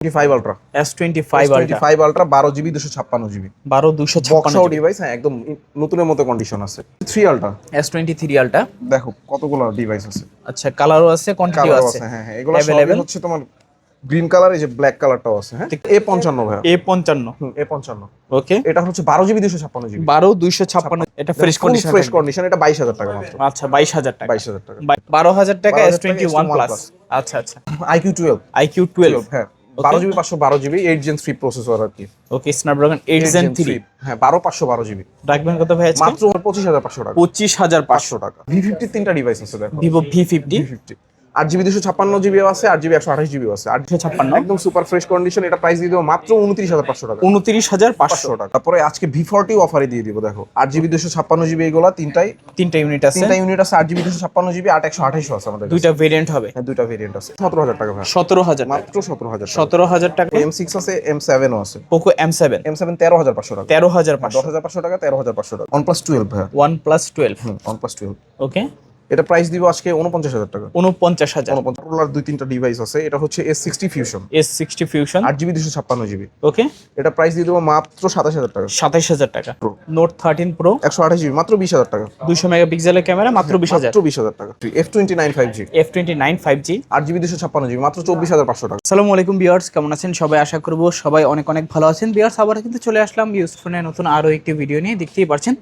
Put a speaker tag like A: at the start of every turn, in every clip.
A: Five ultra
B: S twenty five ultra
A: five ultra বারো GB দুশো ছাপ্পান্ন জিবি
B: বারো দুশো
A: ডিভাইস হ্যাঁ একদম নতুনের মতো কন্ডিশন আছে। Three ultra
B: S twenty three ultra
A: দেখো কতগুলো ডিভাইস আছে।
B: আচ্ছা কালারও আছে কোয়ান্টিটিও
A: হ্যাঁ হ্যাঁ এগুলো সবই হচ্ছে তোমার গ্রিন কালার এই যে ব্ল্যাক কালারটাও আছে হ্যাঁ। এ পঞ্চান্ন
B: এ পঞ্চান্ন।
A: এ পঞ্চান্ন।
B: ওকে
A: এটা হচ্ছে বারো জিবি দুশো ছাপ্পান্ন জিবি
B: বারো দুইশো ছাপ্পান্ন। এটা ফ্রেশ কন্ডিশন
A: ফ্রেশ কন্ডিশন এটা বাইশ হাজার টাকা মাত্র।
B: আচ্ছা বাইশ হাজার টাকা।
A: বাইশ হাজার টাকা।
B: বারো হাজার টাকা S twenty one
A: S21
B: plus আচ্ছা আচ্ছা।
A: আইকিউ টুয়েলভ
B: আইকিউ টুয়েলভ
A: হ্যাঁ। বারো জিবি পাঁচশো বারো GB eight gen three processor আর কি।
B: Okay Snapdragon eight gen three
A: হ্যাঁ বারো পাঁচশো বারো জিবি।
B: রাখবেন কত ভাই আজকে?
A: মাত্র পঁচিশ হাজার পাঁচশো টাকা।
B: পঁচিশ হাজার পাঁচশো।
A: টাকা। ভি ফিফটি তিনটা ডিভাইস আছে দেখো।
B: ভিভো ভি ফিফটি
A: ফিফটি আট জিবি দুশো ছাপ্পান্ন জিবিও আছে আট জিবি একশো আঠাশ জিবিও আছে। আট
B: ছাপ্পান্ন।
A: একদম সুপার ফ্রেশ কন্ডিশন এটা প্রাইস দিয়ে দেবো মাত্র উনত্রিশ হাজার পাঁচশো টাকা।
B: উনত্রিশ হাজার পাঁচশো।
A: টাকা তারপরে আজকে ভি ফর্টি অফারে দিয়ে দিব দেখো। আট জিবি দুশো ছাপ্পান্ন জিবি এগুলো তিনটাই।
B: তিনটা ইউনিট আছে।
A: তিনটা ইউনিট আছে আট জিবি দুশো ছাপ্পান্ন জিবি আট একশো আঠাশও আছে আমাদের
B: দুইটা ভেরিয়েন্ট হবে।
A: হ্যাঁ দুইটা ভেরিয়েন্ট আছে। সতেরো হাজার টাকা
B: সতেরো হাজার।
A: মাত্র সতেরো হাজার
B: সতেরো হাজার টাকা।
A: এম সিক্স আছে এম সেভেনও আছে।
B: Poco M seven.
A: M seven তেরো হাজার পাঁচশো টাকা।
B: তেরো হাজার
A: দশ হাজার পাঁচশো টাকা তেরো হাজার পাঁচশো টাকা। OnePlus twelve
B: OnePlus twelve.
A: OnePlus twelve.
B: Okay.
A: এটা প্রাইস দিব আজকে উনপঞ্চাশ হাজার টাকা।
B: উনপঞ্চাশ হাজার।
A: উনপঞ্চাশ দুই তিনটা ডিভাইস আছে এটা হচ্ছে S sixty fusion
B: S sixty fusion
A: আট জিবি দুশো ছাপ্পান্ন জিবি
B: ওকে
A: এটা প্রাইস দিয়ে দেবো মাত্র সাতাশ হাজার টাকা।
B: সাতাইশ হাজার টাকা। নোট থার্টিন প্রো
A: একশো আঠাশ জিবি মাত্র বিশ হাজার টাকা।
B: দুশো মেগাপিক্সেলের ক্যামেরা মাত্র বিশ হাজার।
A: বিশ হাজার টাকা। F twenty nine five G
B: F twenty nine five G
A: আট জিবি দুশো ছাপ্পান্ন জিবি মাত্র চব্বিশ হাজার পাঁচশো টাকা।
B: আসসালামু আলাইকুম বিয়ার্স কেমন আছেন? সবাই আশা করব সবাই অনেক অনেক ভালো আছেন। বিয়ার্স আবার কিন্তু চলে আসলাম ইউজ ফোনের নতুন আরও একটি ভিডিও নিয়ে। দেখতেই পারছেন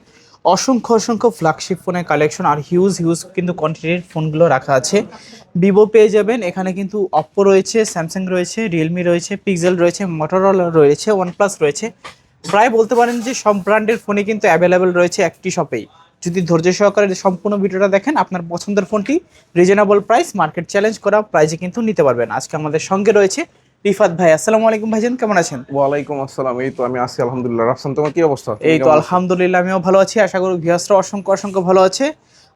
B: অসংখ্য অসংখ্য ফ্ল্যাগশিপ ফোনের কালেকশন আর হিউজ হিউজ কিন্তু কোয়ান্টিটির ফোনগুলো রাখা আছে। ভিভো পেয়ে যাবেন। এখানে কিন্তু অপ্পো রয়েছে স্যামসাং রয়েছে রিয়েলমি রয়েছে পিক্সেল রয়েছে মোটরোলা রয়েছে ওয়ানপ্লাস রয়েছে। প্রায় বলতে পারেন যে সব ব্র্যান্ডের ফোনে কিন্তু অ্যাভেলেবেল রয়েছে একটি শপেই যদি ধৈর্য সহকারে সম্পূর্ণ ভিডিওটা দেখেন, আপনার পছন্দের ফোনটি রিজনেবল প্রাইস মার্কেট চ্যালেঞ্জ করা প্রাইসে কিন্তু নিতে পারবেন। আজকে আমাদের সঙ্গে রয়েছে রিফাত ভাই আসসালামু আলাইকুম ভাইজান কেমন আছেন?
A: ওয়ালাইকুম আসসালাম এই তো আমি আছি আলহামদুলিল্লাহ। রাফসান তোমার কি অবস্থা?
B: এই তো আলহামদুলিল্লাহ আমিও ভালো আছি আশা করি ভিউয়ার্সরা অসংখ্য অসংখ্য ভালো আছে।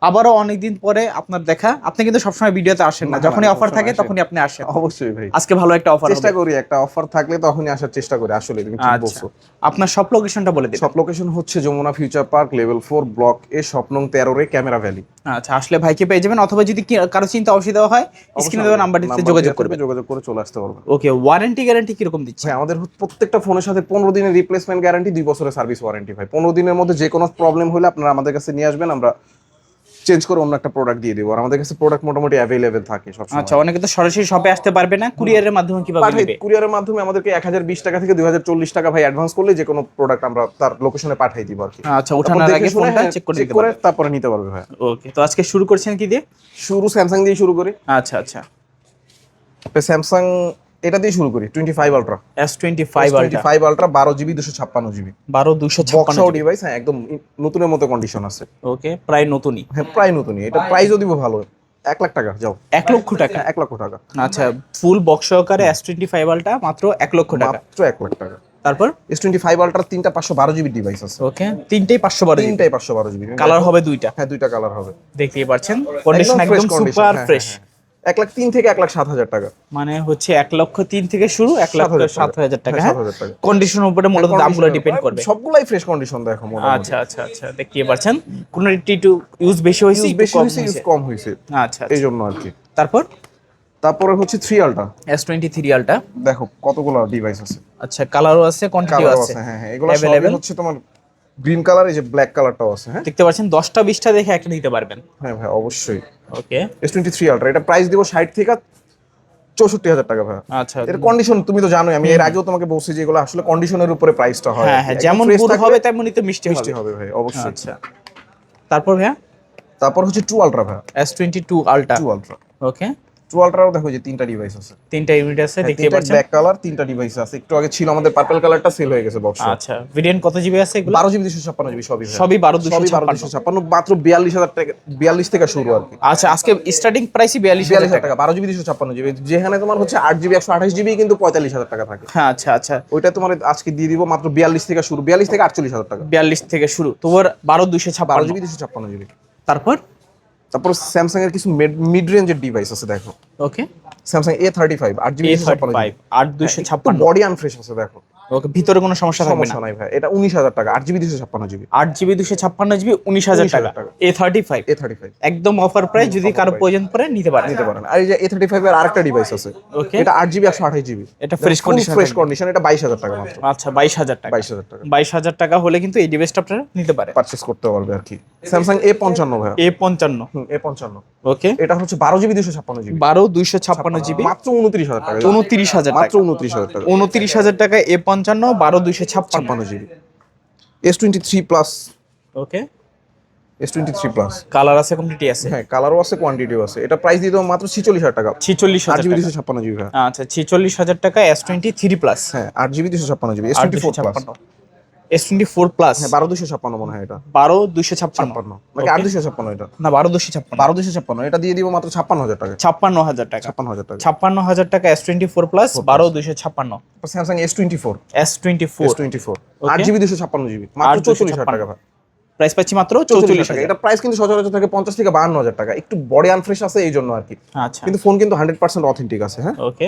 B: আবারও অনেকদিন পরে আপনার দেখা। আপনি কিন্তু সবসময় ভিডিওতে আসেন না। যখনই অফার থাকে। তখনই আপনি আসেন।
A: অবশ্যই ভাই।
B: আজকে ভালো একটা অফার
A: চেষ্টা করি একটা অফার থাকলে তখনই আসার চেষ্টা করি। আসলে তুমি ঠিক
B: আচ্ছা।
A: বলছো।
B: আপনার সব লোকেশনটা বলে দিন।
A: সব লোকেশন হচ্ছে Jamuna future park level four block A স্বপ্নং তেরো রে ক্যামেরা ভ্যালি
B: আচ্ছা আসলে ভাইকে পেয়ে যাবেন অথবা যদি কারও চিন্তা অসুবিধা হয় স্ক্রিনে দেওয়া নাম্বারটিতে যোগাযোগ করবে
A: যোগাযোগ করে চলে আসতে পারবে
B: ওকে ওয়ারেন্টি গ্যারান্টি কীরকম দিচ্ছে
A: আমাদের প্রত্যেকটা ফোনের সাথে পনেরো দিনের রিপ্লেসমেন্ট গ্যারান্টি দুই বছরের সার্ভিস ওয়ারেন্টি ভাই। পনেরো দিনের মধ্যে যে কোনো প্রবলেম হলে আপনারা আমাদের কাছে নিয়ে আসবেন আমরা চেঞ্জ করে অন্য একটা প্রোডাক্ট দিয়ে দিব। আর আমাদের কাছে প্রোডাক্ট মোটামুটি অ্যাভেলেবেল থাকে সব
B: আচ্ছা অনেকে তো সরাসরি শপে আসতে পারবে না কুরিয়ারের মাধ্যমে কীভাবে নেবে?
A: কুরিয়ারের মাধ্যমে আমাদেরকে এক হাজার বিশ টাকা থেকে দুই হাজার চল্লিশ টাকা ভাই অ্যাডভান্স করলে যে কোনো প্রোডাক্ট আমরা তার লোকেশনে পাঠিয়ে দিব আর কি।
B: আচ্ছা ওঠানোর আগে ফোনটা চেক করে দিতে
A: করে
B: পারবেন
A: তারপরে নিতে পারবে ভাই।
B: ওকে তো আজকে শুরু করছেন কি দিয়ে?
A: শুরু স্যামসাং দিয়ে শুরু করি।
B: আচ্ছা আচ্ছা।
A: স্যামসাং এটা দিয়ে শুরু করি twenty five ultra
B: S twenty five
A: twenty five ultra বারো জিবি দুশো ছাপ্পান্ন জিবি।
B: বারো দুশো ছাপ্পান্ন
A: ডিভাইস হ্যাঁ একদম নতুনের মতো কন্ডিশন আছে।
B: ওকে প্রায় নতুনই।
A: হ্যাঁ প্রায় নতুনই। এটা প্রাইসও দিব ভালো। এক লাখ টাকা যাও।
B: এক লক্ষ টাকা?
A: এক লক্ষ টাকা।
B: আচ্ছা ফুল বক্স সহকারে এস টোয়েন্টি ফাইভ আলটা মাত্র এক লক্ষ টাকা।
A: মাত্র এক লাখ টাকা।
B: তারপর?
A: এস টোয়েন্টি ফাইভ আলট্রা তিনটা পাঁচশো বারো জিবি ডিভাইস আছে।
B: ওকে তিনটেই পাঁচশো বারো
A: তিনটাই পাঁচশো বারো জিবি।
B: কালার হবে দুইটা।
A: হ্যাঁ দুইটা কালার হবে।
B: দেখতেই পাচ্ছেন। কন্ডিশন একদম সুপার
A: হ্যাঁ,
B: ফ্রেশ
A: হ্যাঁ। এক লাখ তিন থেকে এক লাখ সাত হাজার টাকা।
B: মানে হচ্ছে এক লক্ষ তিন থেকে শুরু এক লক্ষ
A: 7,000
B: সাত হাজার টাকা
A: হ্যাঁ,
B: হ্যাঁ?
A: 7,000 টাকা।
B: কন্ডিশনের উপরে মূলত দামগুলো ডিপেন্ড করবে।
A: সবগুলাই ফ্রেশ কন্ডিশন দেখো
B: আচ্ছা আচ্ছা আচ্ছা দেখতেই পাচ্ছেন কোন একটু ইউজ বেশি হয়েছে
A: বেশি হয়েছে ইউজ কম হয়েছে।
B: আচ্ছা
A: এই জন্য আর কি।
B: তারপর?
A: তারপরে হচ্ছে থ্রি আলটা
B: এস টোয়েন্টি থ্রি আলটা
A: দেখো কতগুলো ডিভাইস আছে।
B: আচ্ছা কালারও আছে কোয়ান্টিটিও আছে।
A: হ্যাঁ হ্যাঁ এগুলো হচ্ছে তোমার গ্রিন কালার এই যে ব্ল্যাক কালারটাও আছে হ্যাঁ?
B: দেখতে পাচ্ছেন দশটা বিশটা দেখে একটা নিতে পারবেন।
A: হ্যাঁ ভাই অবশ্যই।
B: Okay.
A: S twenty three ultra এটা প্রাইস দিব ষাট থেকে চৌষট্টি হাজার টাকা ভাই।
B: আচ্ছা।
A: এর কন্ডিশন তুমি তো জানোই আমি এর আগেও তোমাকে বলছি যে এগুলো আসলে কন্ডিশনের উপরে প্রাইসটা হয়।
B: হ্যাঁ হ্যাঁ যেমন গুড় হবে তেমনই তো মিষ্টি
A: মিষ্টি
B: হবে।
A: ভাই অবশ্যই।
B: আচ্ছা। তারপর ভাইয়া?
A: তারপর হচ্ছে টু আলট্রা ভাই।
B: S twenty two ultra
A: two ultra
B: okay.
A: Two আলট্রাও দেখো যে তিনটা ডিভাইস আছে।
B: তিনটা ইউনিট আছে দেখতে পাচ্ছেন?
A: ব্ল্যাক কালার তিনটা ডিভাইস আছে। একটু আগে ছিল আমাদের পার্পল কালারটা সেল হয়ে গেছে বক্স
B: আচ্ছা ভেরিয়েন্ট কত জিবি আছে এগুলো?
A: বারো জিবি দুশো ছাপ্পান্ন জিবি সবই
B: দুশো
A: সবই বারো
B: ছাপ্পান্ন।
A: দুশো ছাপ্পান্ন মাত্র বিয়াল্লিশ হাজার টাকা বিয়াল্লিশ থেকে শুরু আর কি।
B: আচ্ছা আজকে স্টার্টিং প্রাইসই বিয়াল্লিশ
A: বিয়াল্লিশ
B: হাজার
A: হাজার টাকা বারো জিবি দুশো ছাপ্পান্ন জিবি যেখানে তোমার হচ্ছে আট জিবি একশো আঠাশ জিবি কিন্তু পঁয়তাল্লিশ হাজার টাকা থাকে।
B: হ্যাঁ আচ্ছা আচ্ছা।
A: ওইটা তোমার আজকে দিয়ে দিব মাত্র বিয়াল্লিশ থেকে শুরু বিয়াল্লিশ থেকে আটচল্লিশ হাজার টাকা।
B: বিয়াল্লিশ থেকে শুরু তোমার বারো দুশো
A: বারো
B: ছাপ্পান্ন
A: জিবি দুশো ছাপ্পান্ন জিবি
B: তারপর?
A: তারপর স্যামসাং এর কিছু মিড রেঞ্জের ডিভাইস আছে দেখো।
B: Okay
A: Samsung A thirty five আট জিবি
B: আট দুশো ছাপ্পান্ন।
A: বডি আনফ্রেশ আছে দেখো।
B: ওকে ভিতরে কোনো সমস্যা থাকবে না।
A: নাই ভাই। এটা উনিশ হাজার টাকা আট জিবি দুশো ছাপ্পান্ন জিবি।
B: আট জিবি দুশো ছাপ্পান্ন জিবি উনিশ হাজার
A: 19,000
B: টাকা।
A: টাকা।
B: A thirty five
A: A thirty five
B: একদম অফার প্রাইস যদি
A: কারও
B: প্রয়োজন পড়ে নিতে পারেন।
A: নিতে পারেন। আর এই যে এ থার্টি ফাইভ এর আরেকটা ডিভাইস আছে।
B: ওকে
A: এটা আট জিবি একশো আঠাশ জিবি।
B: এটা ফ্রেশ কন্ডিশন
A: ফ্রেশ কন্ডিশন এটা বাইশ হাজার টাকা মাত্র।
B: আচ্ছা বাইশ হাজার টাকা।
A: বাইশ হাজার টাকা।
B: বাইশ হাজার টাকা হলে কিন্তু এই ডিভাইসটা আপনারা নিতে পারেন।
A: পারচেস করতে পারবে আর কি। স্যামসাং এ পঞ্চান্ন ভাই
B: এ পঞ্চান্ন।
A: এ পঞ্চান্ন।
B: ওকে
A: এটা হচ্ছে বারো জিবি দুশো ছাপ্পান্ন জিবি।
B: বারো দুইশো ছাপ্পান্ন জিবি।
A: মাত্র উনত্রিশ হাজার টাকা।
B: উনত্রিশ হাজার
A: মাত্র উনত্রিশ হাজার টাকা।
B: উনত্রিশ হাজার টাকা এ পঞ্চান্ন বারো দুইশো ছাপ্পান্ন।
A: GB. S twenty three plus
B: okay
A: S twenty three plus
B: colour আছে কোয়ান্টিটি আছে?
A: হ্যাঁ কালারও আছে কোয়ান্টিটিও আছে। এটা প্রাইস দিয়ে দেবো মাত্র ছিচল্লিশ হাজার টাকা।
B: ছিচল্লিশ
A: আট
B: হাজার
A: জিবি। দুশো ছাপ্পান্ন জিবি হ্যাঁ।
B: আচ্ছা ছিচল্লিশ হাজার টাকা এস টোয়েন্টি থ্রি প্লাস
A: হ্যাঁ আট জিবি দুশো ছাপ্পান্ন GB S twenty four plus
B: ছাপ্পান্ন। এস টোয়েন্টি ফোর প্লাস
A: বারো দুশো ছাপ্পান্ন মনে হয় এটা।
B: বারো দুইশো ছাপ্পান্ন।
A: নাকি আট দুশো ছাপ্পান্ন এটা?
B: না বারো দুশো ছাপ্পান্ন।
A: বারো দুশো ছাপ্পান্ন এটা দিয়ে দিব মাত্র ছাপ্পান্ন হাজার টাকা।
B: ছাপ্পান্ন হাজার টাকা।
A: ছাপ্পান্ন হাজার টাকা।
B: ছাপ্পান্ন হাজার টাকা এস টোয়েন্টি ফোর প্লাস বারো দুইশো ছাপ্পান্ন।
A: Samsung S twenty four
B: S twenty four
A: twenty four আট জিবি দুশো ছাপ্পান্ন জিবি। মাত্র চৌচল্লিশ হাজার টাকা
B: প্রাইস পাচ্ছি মাত্র
A: চৌচল্লিশ
B: চৌচল্লিশ
A: টাকা। এটা প্রাইস কিন্তু সচরাচর থাকে পঞ্চাশ থেকে বাহান্ন হাজার টাকা। একটু বডি আনফ্রেশ আছে এই জন্য আর কি।
B: আচ্ছা।
A: কিন্তু ফোন কিন্তু হান্ড্রেড পার্সেন্ট অথেন্টিক আছে হ্যাঁ?
B: Okay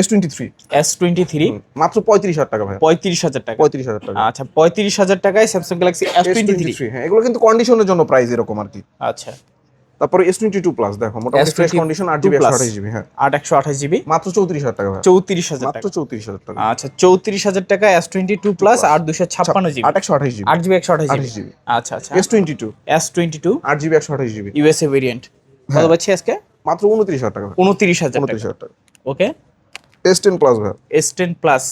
A: S twenty three
B: S twenty three
A: মাত্র পঁয়ত্রিশ হাজার টাকা ভাই
B: পঁয়ত্রিশ হাজার টাকা।
A: পঁয়ত্রিশ হাজার টাকা।
B: আচ্ছা পঁয়ত্রিশ হাজার টাকায় Samsung Galaxy S twenty three
A: S23 হ্যাঁ এগুলো কিন্তু কন্ডিশনের জন্য প্রাইস এরকম আর কি।
B: আচ্ছা।
A: তারপরে এস টোয়েন্টি টু প্লাস দেখো মোটামুটি ফ্রেশ কন্ডিশন আট জিবি একশো। আঠাশ জিবি হ্যাঁ।
B: আট একশো আঠাশ জিবি
A: মাত্র চৌত্রিশ হাজার টাকা ভাই
B: চৌত্রিশ হাজার
A: মাত্র চৌত্রিশ হাজার টাকা।
B: আচ্ছা চৌত্রিশ হাজার টাকা এস টোয়েন্টি টু প্লাস আর দুশো ছাপ্পান্ন জিবি
A: আট একশো আঠাশ জিবি
B: আট জিবি একশো আঠাশ জিবি আচ্ছা আচ্ছা।
A: S twenty two
B: S twenty two
A: আট জিবি একশো আঠাশ জিবি
B: ইউএসএ ভেরিয়েন্ট কত পাচ্ছি আজকে?
A: মাত্র উনত্রিশ হাজার টাকা।
B: উনত্রিশ হাজার
A: উনত্রিশ হাজার টাকা।
B: ওকে
A: এস টেন প্লাস ভাই।
B: এস টেন প্লাস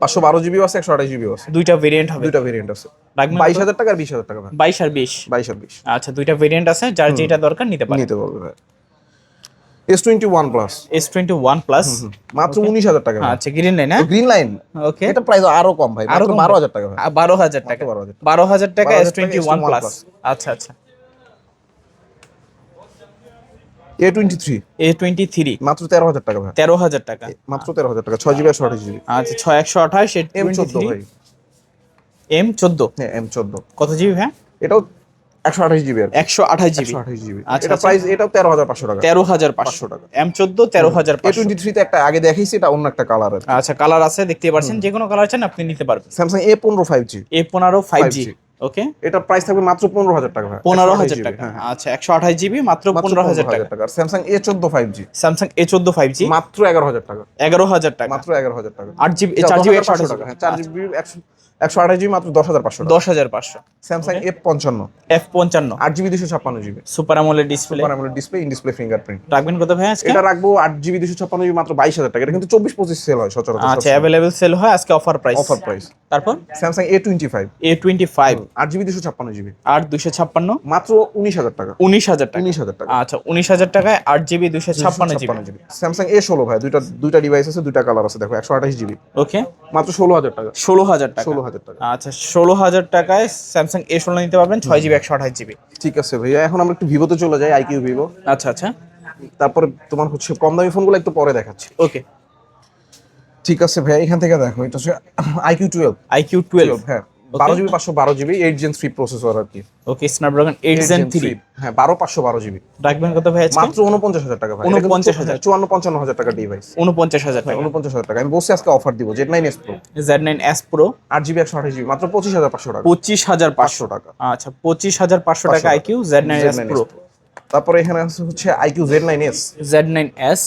A: পাঁচশো বারো জিবিও আছে একশো আঠাশ জিবিও আছে।
B: দুইটা ভেরিয়েন্ট হবে।
A: দুইটা ভেরিয়েন্ট আছে।
B: রাখবেন
A: বাইশ হাজার টাকা আর বিশ হাজার টাকা ভাই।
B: বাইশ আর বিশ?
A: বাইশ আর বিশ।
B: আচ্ছা দুইটা ভেরিয়েন্ট আছে যার যেটা দরকার নিতে পারে
A: নিতে পারবে ভাই। S twenty one plus
B: S twenty one plus
A: মাত্র উনিশ হাজার টাকা
B: আচ্ছা green line
A: green line
B: okay
A: এটা প্রাইস আরও কম ভাই।
B: আরও
A: মাত্র
B: কম।
A: বারো
B: ভাই।
A: হাজার টাকা। ভাই
B: বারো হাজার টাকা।
A: বারো হাজার
B: বারো হাজার টাকা
A: 12,000
B: এস টোয়েন্টি ওয়ান প্লাস আচ্ছা আচ্ছা।
A: A twenty three
B: A twenty three
A: মাত্র তেরো হাজার টাকা ভাই।
B: তেরো হাজার টাকা।
A: মাত্র তেরো হাজার টাকা। ছয় জিবি একশো আঠাশ জিবি।
B: আচ্ছা ছয় একশো আঠাশ
A: এম চোদ্দ ভাই।
B: এম চোদ্দ?
A: হ্যাঁ এম চোদ্দ।
B: কত জিবি হ্যাঁ
A: এটাও একশো আঠাশ জিবি
B: একশো আঠাশ জিবি।
A: আঠাশ জিবি।
B: আচ্ছা, আচ্ছা।
A: প্রাইস এটাও তেরো হাজার পাঁচশো টাকা।
B: তেরো হাজার পাঁচশো।
A: টাকা।
B: এম চোদ্দ তেরো হাজার
A: এ টোয়েন্টি থ্রিতে একটা আগে দেখাইছি এটা অন্য একটা কালার আছে
B: আচ্ছা কালার আছে দেখতে পাচ্ছেন। যে কোনো কালার চান আপনি নিতে পারবেন।
A: স্যামসাং এ পনেরো ফাইভ জি
B: এ পনেরো ফাইভ জি
A: 5G
B: ওকে?
A: এটা প্রাইস থাকবে মাত্র পনেরো হাজার টাকা
B: পনেরো হাজার টাকা। আচ্ছা একশো আঠাশ জিবি মাত্র পনেরো হাজার টাকা।
A: স্যামসাং এ চোদ্দ ফাইভ জি
B: স্যামসাং এ চোদ্দ ফাইভ জি
A: মাত্র এগারো হাজার টাকা।
B: এগারো হাজার টাকা।
A: মাত্র এগারো হাজার টাকা।
B: আট জিবি
A: চার
B: জিবি একশো আঠাশ
A: টাকা। হ্যাঁ চার জিবি একশো একশো আঠাশ জিবি মাত্র দশ হাজার পাঁচশো
B: দশ হাজার পাঁচশো।
A: স্যামসাং এফ পঞ্চান্ন।
B: এফ পঞ্চান্ন।
A: আট জিবি দুশো ছাপ্পান্ন জিবি
B: সুপার আমলের display
A: super AMOLED display in display fingerprint
B: রাখবেন কত ভাই আজকে?
A: এটা রাখব আট জিবি দুশো ছাপ্পান্ন জিবি মাত্র বাইশ হাজার টাকা। এটা কিন্তু চব্বিশ পঁচিশ সেল হয় সচরাচর
B: আচ্ছা অ্যাভেলেবেল সেল হয় আজকে অফার প্রাইস
A: অফার প্রাইস
B: তারপর?
A: Samsung A twenty five
B: A twenty five
A: আট জিবি দুশো ছাপ্পান্ন জিবি।
B: আট দুশো ছাপ্পান্ন?
A: মাত্র উনিশ হাজার টাকা।
B: উনিশ হাজার টাকা।
A: উনিশ হাজার টাকা।
B: আচ্ছা উনিশ হাজার টাকায় আট জিবি দুশো ছাপ্পান্ন জিবি।
A: স্যামসাং এ ষোলো ভাই দুইটা দুইটা ডিভাইস আছে দুইটা কালার আছে দেখো একশো আঠাশ জিবি।
B: ওকে
A: মাত্র ষোলো হাজার টাকা।
B: ষোলো হাজার টাকা।
A: ষোলো হাজার টাকা।
B: আচ্ছা ষোলো হাজার টাকায় স্যামসাং এ ষোলো নিতে পারবেন ছয় জিবি একশো আঠাশ জিবি।
A: ঠিক আছে ভাইয়া এখন আমরা একটু ভিভোতে চলে যাই আইকিউ ভিভো।
B: আচ্ছা আচ্ছা।
A: তারপরে তোমার হচ্ছে কম দামি ফোনগুলো একটু পরে দেখাচ্ছি।
B: ওকে
A: ঠিক আছে ভাইয়া এখান থেকে দেখো এটা হচ্ছে আইকিউ টুয়েলভ
B: আইকিউ টুয়েলভ
A: হ্যাঁ। বারো জিবি পাঁচশো বারো GB eight gen three processor আর কি।
B: Okay Snapdragon eight gen three
A: হ্যাঁ বারো পাঁচশো বারো জিবি।
B: রাখবেন কত ভাই
A: মাত্র উনপঞ্চাশ হাজার টাকা ভাই।
B: 49,000
A: চুয়ান্ন পঞ্চান্ন হাজার টাকা ডিভাইস
B: উনপঞ্চাশ হাজার টাকা।
A: উনপঞ্চাশ হাজার টাকা। আমি বসে আজকে অফার দিব Z nine S pro
B: Z nine S pro
A: আট জিবি একশো আঠাশ জিবি মাত্র পঁচিশ হাজার পাঁচশো টাকা।
B: পঁচিশ হাজার পাঁচশো।
A: টাকা।
B: আচ্ছা পঁচিশ হাজার পাঁচশো টাকা। IQOO Z nine S pro
A: তারপরে এখানে আছে হচ্ছে iQOO Z nine S
B: Z nine S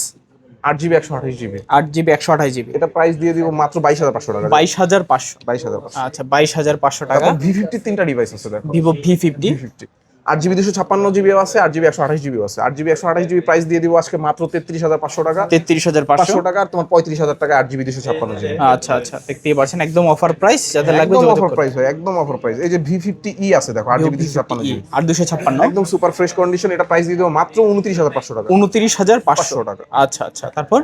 A: আট জিবি একশো আঠাশ জিবি।
B: আট জিবি একশো আঠাশ জিবি।
A: এটা প্রাইস দিয়ে দিব মাত্র বাইশ হাজার পাঁচশো টাকা।
B: বাইশ হাজার পাঁচশো।
A: বাইশ হাজার
B: আচ্ছা বাইশ হাজার পাঁচশো টাকা।
A: ভি ফিফটি তিনটা ডিভাইস আছে দেখো।
B: ভিভো ভি ফিফটি
A: ফিফটি আট জিবি দুশো ছাপ্পান্ন জিবিও আছে আট জিবি একশো আঠাশ জিবিও আছে। আট জিবি একশো আঠাশ জিবি প্রাইস দিয়ে দিব আজকে মাত্র তেত্রিশ হাজার পাঁচশো টাকা।
B: তেত্রিশ হাজার পাঁচশো?
A: টাকা আর তোমার পঁয়ত্রিশ হাজার টাকা আট জিবি দুশো ছাপ্পান্ন জিবি।
B: আচ্ছা আচ্ছা দেখতেই পাচ্ছেন একদম অফার প্রাইস যাদের লাগবে
A: একদম অফার প্রাইস হয় একদম অফার প্রাইস এই যে ভি ফিফটি ই আছে দেখো আট জিবি দুশো ছাপ্পান্ন জিবি।
B: আর দুশো ছাপ্পান্ন।
A: একদম সুপার ফ্রেশ কন্ডিশন এটা প্রাইস দিয়ে দেবো মাত্র উনত্রিশ হাজার পাঁচশো টাকা।
B: উনত্রিশ হাজার পাঁচশো
A: টাকা।
B: আচ্ছা আচ্ছা তারপর?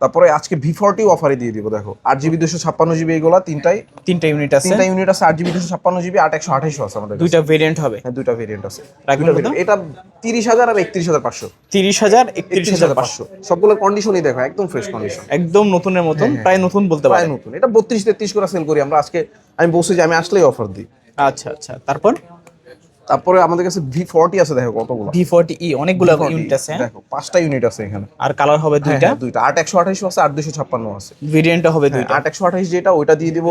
A: তারপরে আজকে ভি ফোরটি অফারে দিয়ে দিব দেখো। আট জিবি দুশো ছাপ্পান্ন জিবি এগুলা তিনটাই।
B: তিনটা ইউনিট আছে।
A: তিনটা ইউনিট আছে আট জিবি দুশো ছাপ্পান্ন জিবি আট একশো আঠাশও আছে আমাদের
B: দুইটা ভেরিয়েন্ট হবে।
A: হ্যাঁ দুইটা ভেরিয়েন্ট আছে। এটা তিরিশ হাজার আর একত্রিশ হাজার পাঁচশো।
B: তিরিশ হাজার একত্রিশ হাজার পাঁচশো।
A: সবগুলো কন্ডিশনই দেখো একদম ফ্রেশ কন্ডিশন
B: একদম নতুনের মতন প্রায় নতুন বলতে পারেন।
A: নতুন। এটা বত্রিশ তেত্রিশ করে সেল করি আমরা। আজকে আমি বসে যে আমি আসলেই অফার দিই।
B: আচ্ছা আচ্ছা। তারপর?
A: তারপরে আমাদের কাছে ভি ফর্টি আছে দেখো কতগুলো।
B: ভি ফোরটি ই অনেকগুলো
A: V40
B: ইউনিট আছে। হ্যাঁ?
A: দেখো পাঁচটা ইউনিট আছে এখানে।
B: আর কালার হবে
A: হ্যাঁ,
B: দুইটা?
A: হ্যাঁ, দুইটা। আট একশো আঠাশ আছে আট দুশো ছাপ্পান্ন আছে।
B: ভেরিয়েন্টটা হবে দুইটা।
A: আট একশো আঠাশ যেটা ওইটা দিয়ে দিব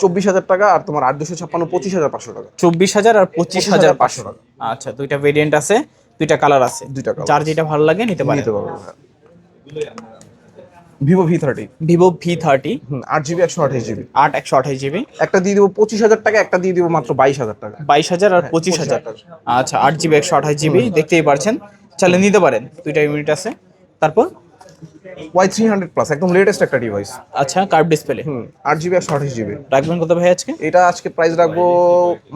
A: চব্বিশ হাজার টাকা আর তোমার আট দুশো ছাপ্পান্ন পঁচিশ হাজার পাঁচশো টাকা।
B: চব্বিশ হাজার আর পঁচিশ হাজার
A: 25,500
B: টাকা। আচ্ছা দুইটা ভেরিয়েন্ট আছে দুইটা কালার আছে।
A: দুইটা
B: যার যেটা ভালো লাগে নিতে পারেন
A: নিতে পারব Vivo V thirty
B: Vivo V thirty
A: আট জিবি একশো আঠাশ জিবি
B: আট একশো আঠাশ জিবি
A: একটা দিয়ে দিব পঁচিশ হাজার টাকা একটা দিয়ে দিব মাত্র বাইশ হাজার টাকা।
B: বাইশ হাজার আর পঁচিশ হাজার। আচ্ছা আট জিবি একশো আঠাশ জিবি দেখতেই পারছেন। চাইলে নিতে পারেন দুইটা ইউনিট আছে। তারপর
A: ওয়াই থ্রি হান্ড্রেড প্লাস একদম লেটেস্ট একটা ডিভাইস
B: আচ্ছা কার্ভ ডিসপ্লে
A: হুম আট জিবি একশো আঠাশ জিবি
B: রাখবেন কত ভাই আজকে?
A: এটা আজকে প্রাইস রাখব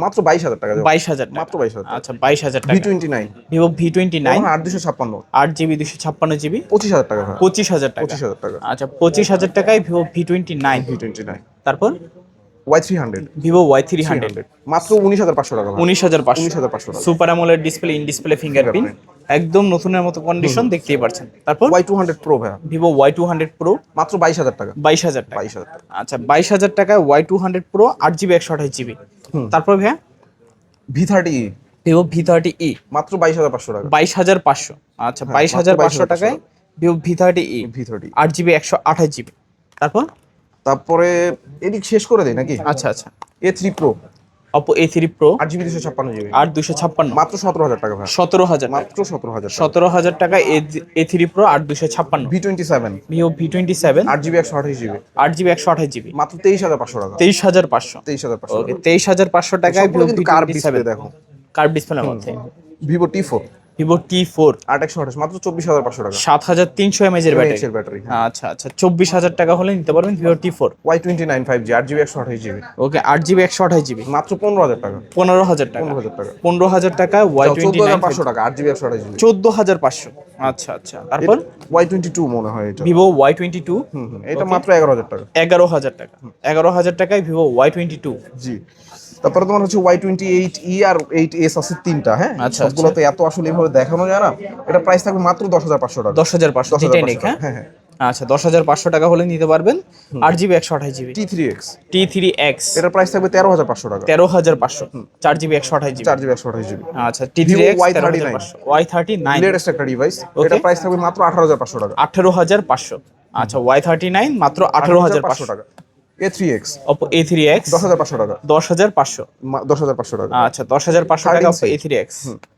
A: মাত্র বাইশ হাজার টাকা
B: বাইশ হাজার
A: মাত্র বাইশ হাজার
B: আচ্ছা বাইশ হাজার
A: ভি
B: টাকা।
A: Twenty nine
B: Vivo V twenty nine
A: আট দুশো ছাপ্পান্ন।
B: আট জিবি দুশো ছাপ্পান্ন জিবি
A: পঁচিশ হাজার টাকা
B: পঁচিশ হাজার টাকা।
A: পঁচিশ হাজার টাকা।
B: আচ্ছা পঁচিশ হাজার টাকায় Vivo V twenty nine
A: V twenty nine
B: তারপর?
A: Y three hundred
B: Vivo Y three hundred
A: মাত্র উনিশ হাজার পাঁচশো টাকা।
B: উনিশ হাজার পাঁচশো
A: উনিশ হাজার পাঁচশো টাকা।
B: Super AMOLED display in display fingerprint একদম নতুনের মতো কন্ডিশন দেখতেই পারছেন তারপর?
A: ওয়াই টু হান্ড্রেড প্রো ভাইয়া।
B: Vivo Y two hundred pro
A: মাত্র বাইশ হাজার টাকা।
B: বাইশ হাজার টাকা।
A: বাইশ হাজার টাকা।
B: আচ্ছা বাইশ হাজার টাকায় ওয়াই টু হান্ড্রেড প্রো আট জিবি একশো আঠাশ জিবি তারপর ভাইয়া?
A: V thirty
B: Vivo V thirty E
A: মাত্র বাইশ হাজার পাঁচশো টাকা।
B: বাইশ হাজার পাঁচশো। আচ্ছা
A: হ্যাঁ,
B: বাইশ হাজার পাঁচশো টাকায় Vivo V thirty E
A: V thirty
B: আট জিবি একশো আঠাশ জিবি তারপর?
A: তারপরে এদিক শেষ করে দেয় নাকি?
B: আচ্ছা আচ্ছা।
A: A three pro
B: Oppo A three pro
A: আট জিবি দুশো ছাপ্পান্ন জিবি।
B: আট দুশো ছাপ্পান্ন।
A: মাত্র সতেরো হাজার টাকা ভাই।
B: সতেরো হাজার
A: মাত্র সতেরো হাজার
B: সতেরো হাজার টাকা এ থ্রি প্রো আট দুশো ছাপ্পান্ন।
A: V twenty seven.
B: Vivo V twenty seven.
A: আট জিবি একশো আঠাশ জিবি।
B: আট জিবি একশো আঠাশ জিবি।
A: মাত্র তেইশ হাজার পাঁচশো টাকা।
B: তেইশ হাজার পাঁচশো।
A: তেইশ হাজার পাঁচশো।
B: তেইশ হাজার পাঁচশো টাকায়
A: কিন্তু কার্ভ ডিসপ্লে দেখো।
B: কার্ভ ডিসপ্লের মধ্যে।
A: Vivo T four
B: Vivo T four
A: আট একশো আঠাশ মাত্র চব্বিশ হাজার পাঁচশো টাকা।
B: সাত হাজার তিনশো এমএজ এর ব্যাটারি
A: ব্যাটারি
B: আচ্ছা আচ্ছা চব্বিশ হাজার টাকা হলে নিতে পারবেন Vivo T four
A: Y twenty nine five G আট জিবি একশো আঠাশ জিবি।
B: ওকে আট জিবি একশো আঠাশ জিবি।
A: মাত্র পনেরো হাজার টাকা।
B: পনেরো হাজার টাকা।
A: পনেরো হাজার টাকা।
B: পনেরো হাজার টাকা ওয়াই টোয়েন্টি নাইন
A: পাঁচশো টাকা আট জিবি একশো আঠাশ জিবি।
B: চোদ্দ হাজার পাঁচশো। আচ্ছা আচ্ছা। তারপর?
A: ওয়াই টোয়েন্টি টু মনে হয় এটা।
B: ভিভো ওয়াই টোয়েন্টি টু
A: এটা মাত্র এগারো হাজার টাকা।
B: এগারো হাজার টাকা। এগারো হাজার টাকায় Vivo Y twenty two
A: G. তারপরে তোমার হচ্ছে ওয়াই টোয়েন্টি এইট ই আর এইট এস আছে তিনটা হ্যাঁ?
B: আচ্ছা,
A: সবগুলোতে এত আসলে এভাবে দেখানো যায় না। এটা প্রাইস থাকবে মাত্র দশ হাজার পাঁচশো টাকা।
B: দশ হাজার পাঁচশো
A: 10,500
B: যেটাই হ্যাঁ?
A: হ্যাঁ হ্যাঁ।
B: আচ্ছা দশ হাজার পাঁচশো টাকা হলে নিতে পারবেন। আট জিবি একশো আঠাশ GB.
A: T three X
B: T three X
A: এটার প্রাইস থাকবে তেরো হাজার পাঁচশো টাকা।
B: তেরো হাজার পাঁচশো চার জিবি একশো আঠাশ জিবি।
A: চার জিবি একশো আঠাশ জিবি।
B: আচ্ছা T three X
A: Y39
B: Y thirty nine
A: latest একটা ডিভাইস এটা প্রাইস থাকবে মাত্র আঠারো হাজার পাঁচশো টাকা।
B: আঠারো হাজার পাঁচশো। আচ্ছা ওয়াই থার্টি নাইন মাত্র আঠেরো হাজার পাঁচশো
A: টাকা।
B: A3X
A: Oppo A3X 10500 টাকা 10500 10500 টাকা
B: আচ্ছা 10500 টাকা
A: Oppo
B: A3X